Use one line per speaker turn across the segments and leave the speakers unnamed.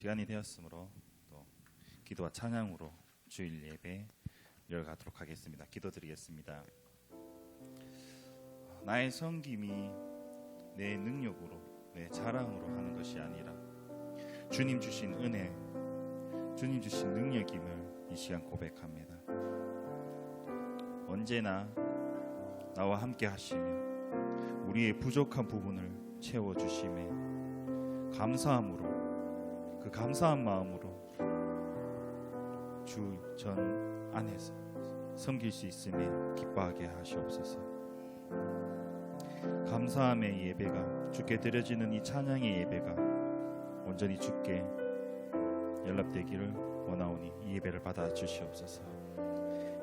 시간이 되었으므로 또 기도와 찬양으로 주일 예배 열가도록 하겠습니다. 기도드리겠습니다. 나의 섬김이 내 능력으로 내 자랑으로 하는 것이 아니라 주님 주신 은혜, 주님 주신 능력임을 이 시간 고백합니다. 언제나 나와 함께 하시며 우리의 부족한 부분을 채워 주심에 감사함으로 그 감사한 마음으로 주 전 안에서 섬길 수 있음에 기뻐하게 하시옵소서. 감사함의 예배가 주께 드려지는 이 찬양의 예배가 온전히 주께 연락되기를 원하오니 이 예배를 받아 주시옵소서.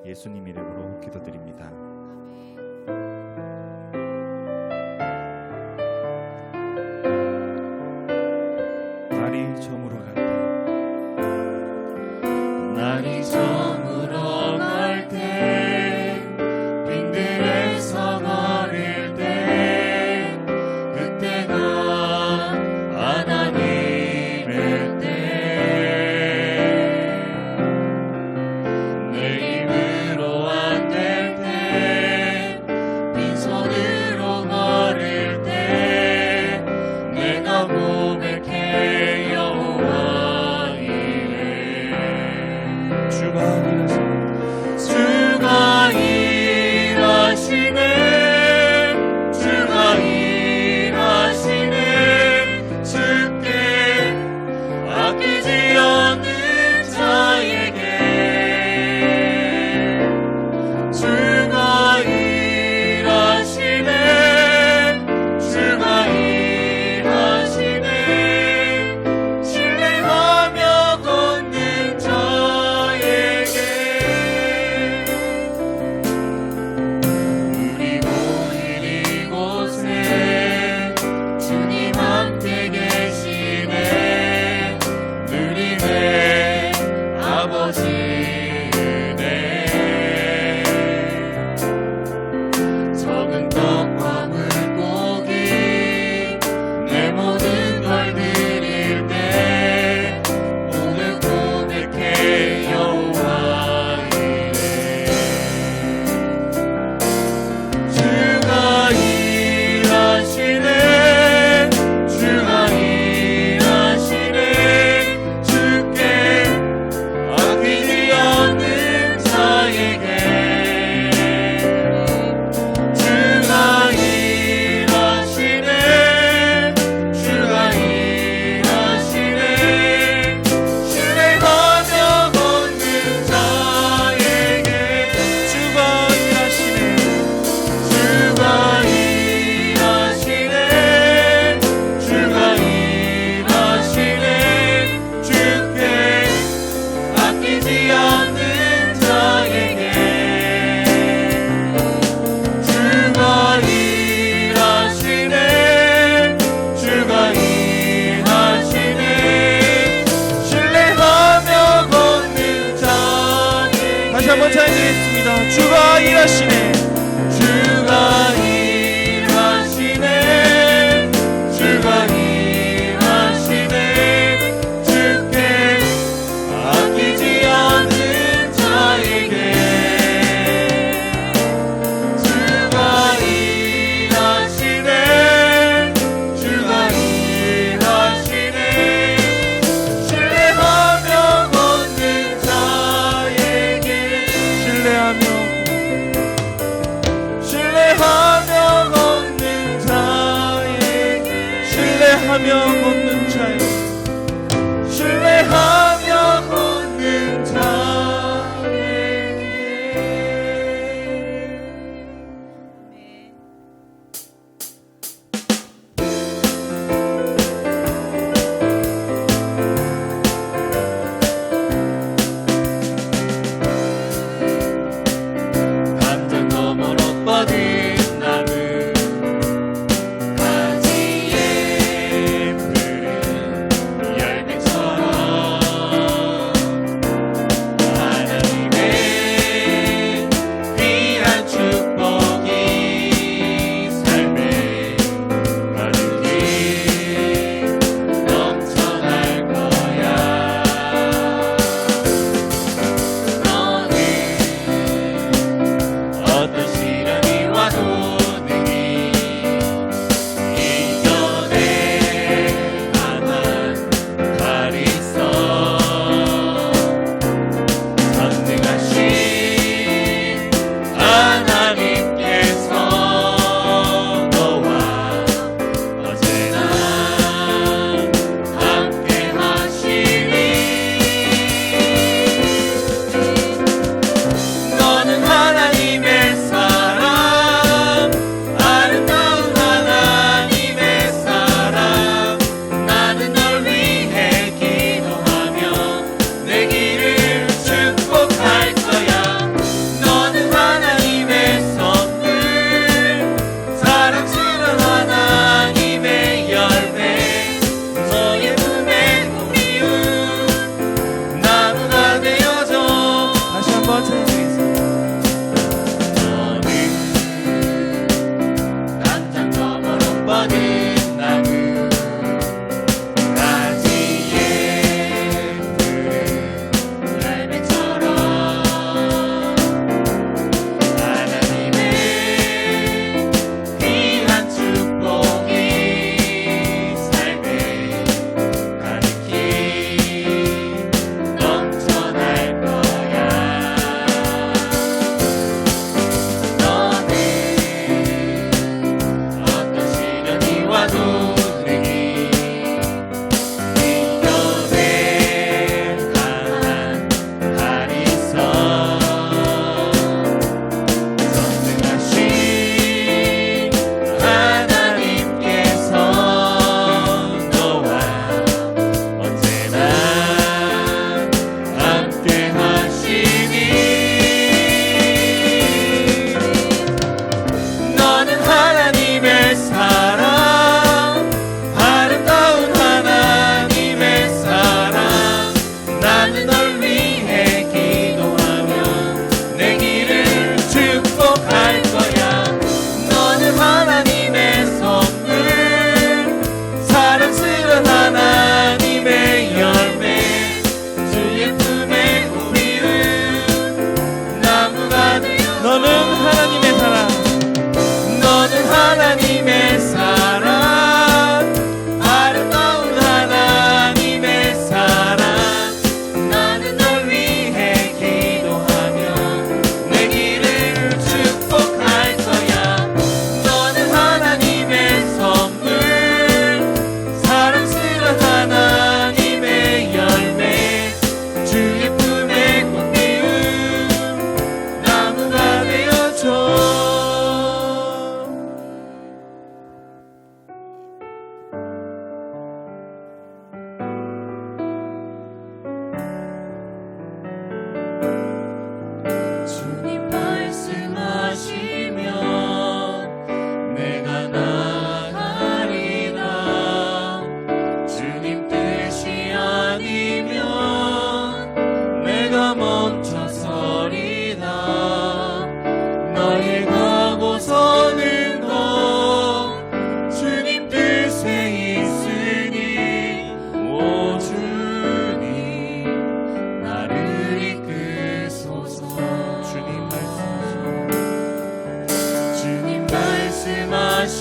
예수님 이름으로 기도드립니다. 날이 저물 주가
일하시네.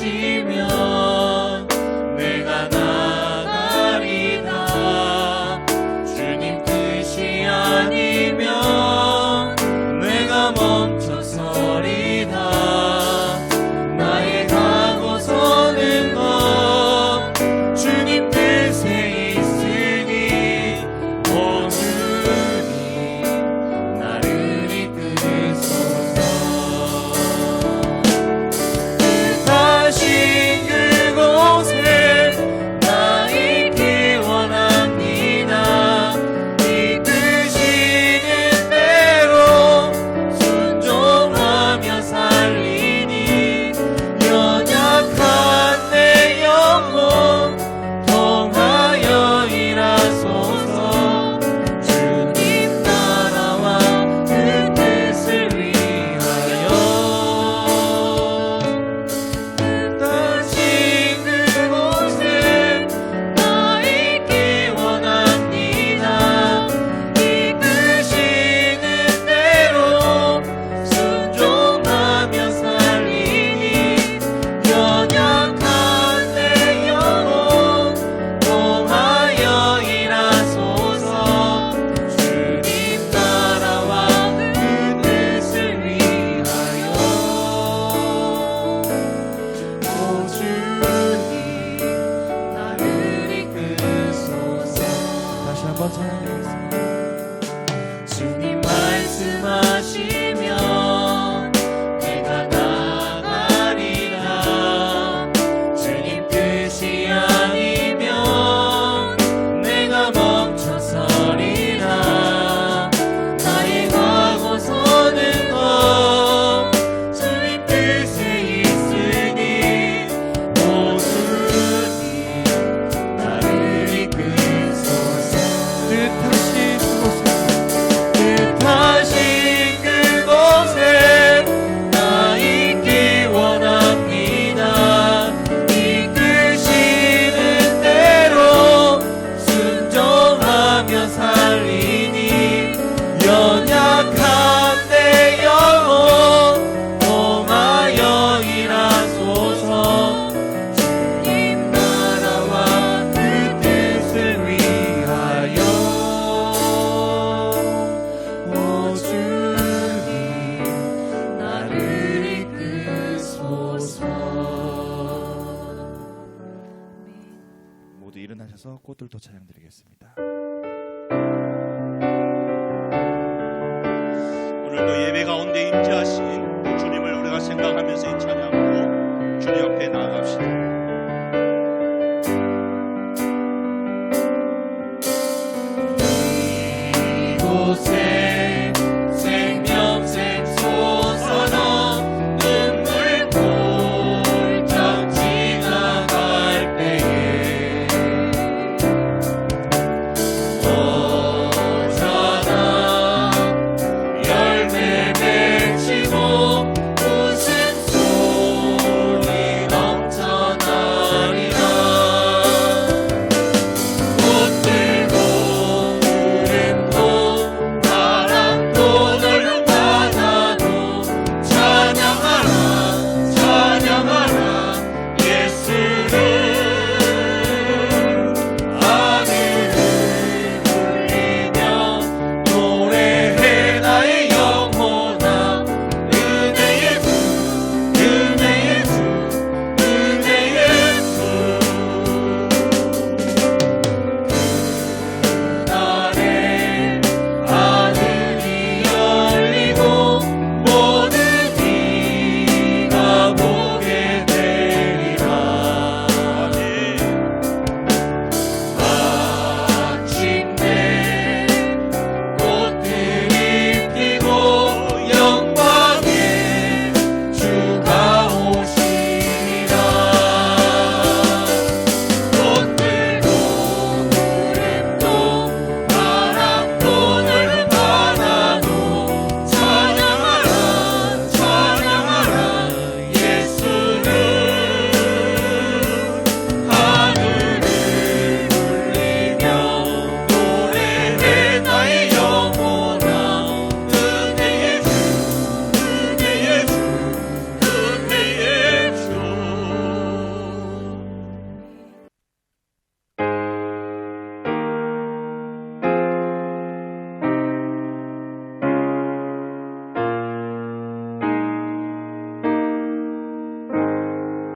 see. 꽃들도 찬양드리겠습니다.